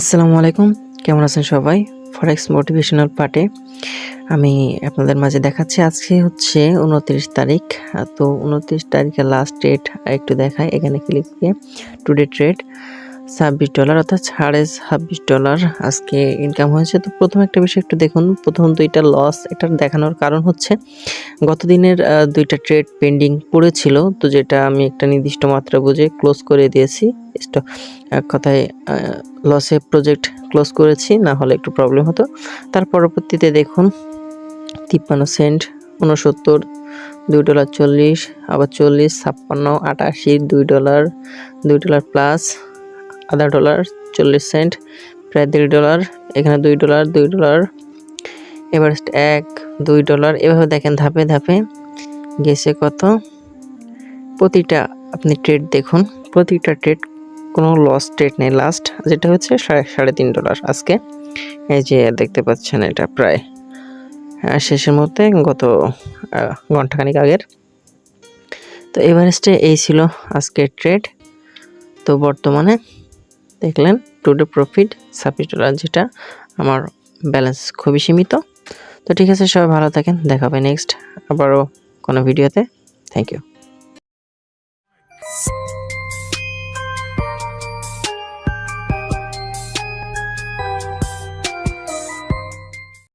আসসালামু আলাইকুম। কেমন আছেন সবাই? ফরেক্স মোটিভেশনাল পার্টে আমি আপনাদের মাঝে দেখাচ্ছি আজকে হচ্ছে উনত্রিশ তারিখ। তো উনত্রিশ তারিখের লাস্ট ডেট একটু দেখায় এখানে ক্লিক দিয়ে টুডে ট্রেড ছাব্বিশ ডলার অর্থাৎ সাড়ে ছাব্বিশ ডলার আজকে ইনকাম হয়েছে। তো প্রথম একটা বিষয় একটু দেখুন। প্রথম দুইটা লস এটা দেখানোর কারণ হচ্ছে গত দিনের দুইটা ট্রেড পেন্ডিং পড়েছিল, তো যেটা আমি একটা নির্দিষ্ট মাত্রা বুঝে ক্লোজ করে দিয়েছি। এক কথায় লসে প্রজেক্ট ক্লোজ করেছি, না হলে একটু প্রবলেম হতো। তার পরবর্তীতে দেখুন, তিপ্পান্ন সেন্ট উনসত্তর দুই ডলার চল্লিশ, আবার চল্লিশ, ছাপ্পান্ন, আটাশি, দুই ডলার দুই ডলার প্লাস আধা ডলার চল্লিশ সেন্ট প্রায় দেড় ডলার এখানে দুই ডলার দুই ডলার এভারেস্ট এক দুই ডলার এভাবে দেখেন ধাপে ধাপে গেছে কত? প্রতিটা আপনি ট্রেড দেখুন প্রতিটা ট্রেড কোনো লস ট্রেড নেই। লাস্ট যেটা হচ্ছে সাড়ে সাড়ে তিন ডলার আজকে। এই যে দেখতে পাচ্ছেন এটা প্রায় আহ, শেষের মধ্যে গত ঘন্টাখানিক আগের। তো এভারেস্টে এই ছিল আজকের ট্রেড তো বর্তমানে দেখলেন টুডে প্রফিট ছাব্বিশ ডলার যেটা, আমার ব্যালেন্স খুবই সীমিত। তো ঠিক আছে, সবাই ভালো থাকেন, দেখা হবে নেক্সট আবারও কোনো ভিডিওতে থ্যাংক ইউ